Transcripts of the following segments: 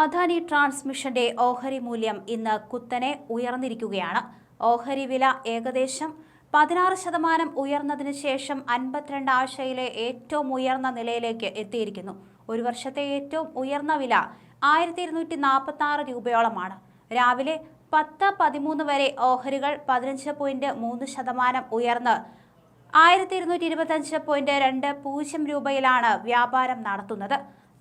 അദാനി ട്രാൻസ്മിഷന്റെ ഓഹരി മൂല്യം ഇന്ന് കുത്തനെ ഉയർന്നിരിക്കുകയാണ്. ഓഹരി വില ഏകദേശം പതിനാറ് ശതമാനം ഉയർന്നതിന് ശേഷം അൻപത്തിരണ്ട് ആഴ്ചയിലെ ഏറ്റവും ഉയർന്ന നിലയിലേക്ക് എത്തിയിരിക്കുന്നു. ഒരു വർഷത്തെ ഏറ്റവും ഉയർന്ന വില ആയിരത്തി ഇരുന്നൂറ്റി നാൽപ്പത്തി ആറ് രൂപയോളമാണ്. രാവിലെ പത്ത് പതിമൂന്ന് വരെ ഓഹരികൾ പതിനഞ്ച് പോയിന്റ് മൂന്ന് ശതമാനം ഉയർന്ന് ആയിരത്തി ഇരുന്നൂറ്റി ഇരുപത്തഞ്ച് പോയിന്റ് രണ്ട് പൂജ്യം രൂപയിലാണ് വ്യാപാരം നടത്തുന്നത്.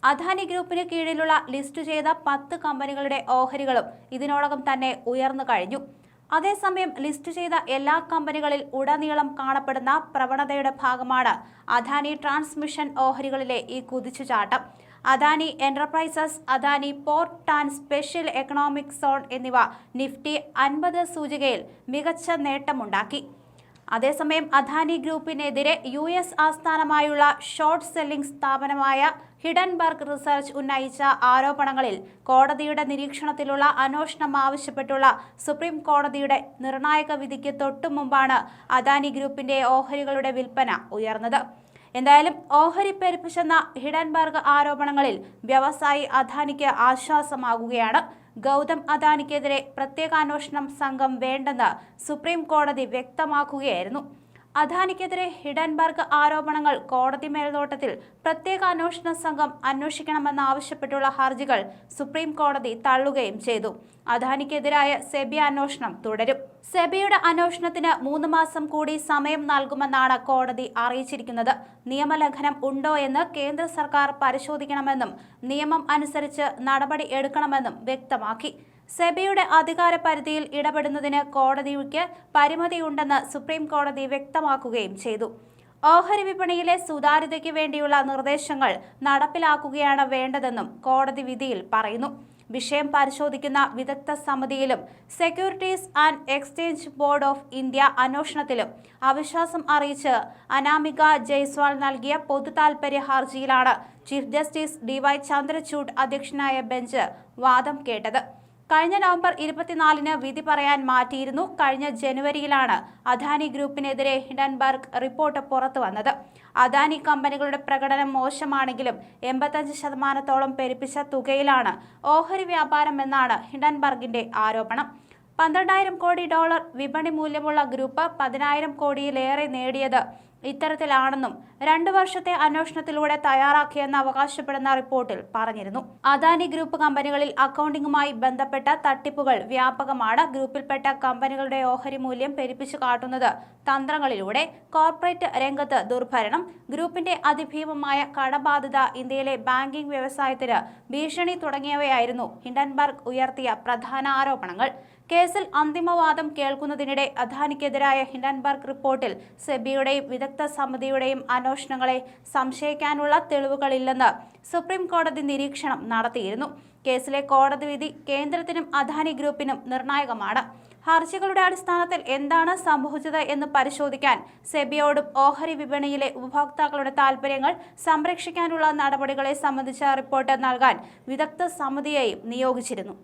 അദാനി ഗ്രൂപ്പിന് കീഴിലുള്ള ലിസ്റ്റ് ചെയ്ത പത്ത് കമ്പനികളുടെ ഓഹരികളും ഇതിനോടകം തന്നെ ഉയർന്നു കഴിഞ്ഞു. അതേസമയം ലിസ്റ്റ് ചെയ്ത എല്ലാ കമ്പനികളിൽ ഉടനീളം കാണപ്പെടുന്ന പ്രവണതയുടെ ഭാഗമാണ് അദാനി ട്രാൻസ്മിഷൻ ഓഹരികളിലെ ഈ കുതിച്ചുചാട്ടം. Adani enterprises Adani port and special economic zone എന്നിവ നിഫ്റ്റി അൻപത് സൂചികയിൽ മികച്ച നേട്ടമുണ്ടാക്കി. അതേസമയം അദാനി ഗ്രൂപ്പിനെതിരെ യു എസ് ആസ്ഥാനമായുള്ള ഷോർട്ട് സെല്ലിംഗ് സ്ഥാപനമായ ഹിഡൻബർഗ് റിസർച്ച് ഉന്നയിച്ച ആരോപണങ്ങളിൽ കോടതിയുടെ നിരീക്ഷണത്തിലുള്ള അന്വേഷണം ആവശ്യപ്പെട്ടുള്ള സുപ്രീം കോടതിയുടെ നിർണായക വിധിക്ക് തൊട്ടുമുമ്പാണ് അദാനി ഗ്രൂപ്പിന്റെ ഓഹരികളുടെ വിൽപ്പന ഉയർന്നത്. എന്തായാലും ഓഹരി പെരുപ്പിച്ചെന്ന ഹിഡൻബർഗ് ആരോപണങ്ങളിൽ വ്യവസായി അദാനിക്ക് ആശ്വാസമാകുകയാണ്. ഗൗതം അദാനിക്കെതിരെ പ്രത്യേക അന്വേഷണം സംഘം വേണ്ടെന്ന് സുപ്രീം കോടതി വ്യക്തമാക്കുകയായിരുന്നു. അദാനിക്കെതിരെ ഹിഡൻബർഗ് ആരോപണങ്ങൾ കോടതി മേൽനോട്ടത്തിൽ പ്രത്യേക അന്വേഷണ സംഘം അന്വേഷിക്കണമെന്നാവശ്യപ്പെട്ടുള്ള ഹർജികൾ സുപ്രീം കോടതി തള്ളുകയും ചെയ്തു. അദാനിക്കെതിരായ സെബി അന്വേഷണം തുടരും. സെബിയുടെ അന്വേഷണത്തിന് മൂന്ന് മാസം കൂടി സമയം നൽകുമെന്നാണ് കോടതി അറിയിച്ചിരിക്കുന്നത്. നിയമലംഘനം ഉണ്ടോ എന്ന് കേന്ദ്ര സർക്കാർ പരിശോധിക്കണമെന്നും നിയമം അനുസരിച്ച് നടപടി എടുക്കണമെന്നും വ്യക്തമാക്കി. സെബിയുടെ അധികാര പരിധിയിൽ ഇടപെടുന്നതിന് കോടതിക്ക് പരിമിതിയുണ്ടെന്ന് സുപ്രീം കോടതി വ്യക്തമാക്കുകയും ചെയ്തു. ഓഹരി വിപണിയിലെ സുതാര്യതയ്ക്ക് വേണ്ടിയുള്ള നിർദ്ദേശങ്ങൾ നടപ്പിലാക്കുകയാണ് വേണ്ടതെന്നും കോടതി വിധിയിൽ പറയുന്നു. വിഷയം പരിശോധിക്കുന്ന വിദഗ്ധ സമിതിയിലും securities and exchange board of India അന്വേഷണത്തിലും അവിശ്വാസം അറിയിച്ച് അനാമിക ജയ്സ്വാൾ നൽകിയ പൊതു താൽപര്യ ഹർജിയിലാണ് chief justice D Y Chandrachud അധ്യക്ഷനായ ബെഞ്ച് വാദം കേട്ടത്. കഴിഞ്ഞ നവംബർ ഇരുപത്തിനാലിന് വിധി പറയാൻ മാറ്റിയിരുന്നു. കഴിഞ്ഞ ജനുവരിയിലാണ് അദാനി ഗ്രൂപ്പിനെതിരെ ഹിഡൻബർഗ് റിപ്പോർട്ട് പുറത്തു വന്നത്. അദാനി കമ്പനികളുടെ പ്രകടനം മോശമാണെങ്കിലും എൺപത്തഞ്ച് ശതമാനത്തോളം പെരുപ്പിച്ച തുകയിലാണ് ഓഹരി വ്യാപാരം എന്നാണ് ഹിഡൻബർഗിന്റെ ആരോപണം. പന്ത്രണ്ടായിരം കോടി ഡോളർ വിപണി മൂല്യമുള്ള ഗ്രൂപ്പ് പതിനായിരം കോടിയിലേറെ നേടിയത് ഇത്തരത്തിലാണെന്നും രണ്ടു വർഷത്തെ അന്വേഷണത്തിലൂടെ തയ്യാറാക്കിയെന്ന് അവകാശപ്പെടുന്ന റിപ്പോർട്ടിൽ പറഞ്ഞിരുന്നു. അദാനി ഗ്രൂപ്പ് കമ്പനികളിൽ അക്കൗണ്ടിംഗുമായി ബന്ധപ്പെട്ട തട്ടിപ്പുകൾ വ്യാപകമാണ്. ഗ്രൂപ്പിൽപ്പെട്ട കമ്പനികളുടെ ഓഹരി മൂല്യം പെരുപ്പിച്ചു കാട്ടുന്നത് തന്ത്രങ്ങളിലൂടെ. കോർപ്പറേറ്റ് രംഗത്ത് ദുർഭരണം. ഗ്രൂപ്പിന്റെ അതിഭീമമായ കടബാധ്യത ഇന്ത്യയിലെ ബാങ്കിംഗ് വ്യവസായത്തിന് ഭീഷണി തുടങ്ങിയവയായിരുന്നു ഹിൻഡൻബർഗ് ഉയർത്തിയ പ്രധാന ആരോപണങ്ങൾ. കേസിൽ അന്തിമവാദം കേൾക്കുന്നതിനിടെ അദാനിക്കെതിരായ ഹിൻഡൻബർഗ് റിപ്പോർട്ടിൽ സെബിയുടെയും വിദഗ്ധ സമിതിയുടെയും അന്വേഷണങ്ങളെ സംശയിക്കാനുള്ള തെളിവുകളില്ലെന്ന് സുപ്രീം കോടതി നിരീക്ഷണം നടത്തിയിരുന്നു. കേസിലെ കോടതി വിധി കേന്ദ്രത്തിനും അദാനി ഗ്രൂപ്പിനും നിർണായകമാണ്. ഹർജികളുടെ അടിസ്ഥാനത്തിൽ എന്താണ് സംഭവിച്ചത് എന്ന് പരിശോധിക്കാൻ സെബിയോടും ഓഹരി വിപണിയിലെ ഉപഭോക്താക്കളുടെ താൽപ്പര്യങ്ങൾ സംരക്ഷിക്കാനുള്ള നടപടികളെ സംബന്ധിച്ച റിപ്പോർട്ട് നൽകാൻ വിദഗ്ധ സമിതിയെയും നിയോഗിച്ചിരുന്നു.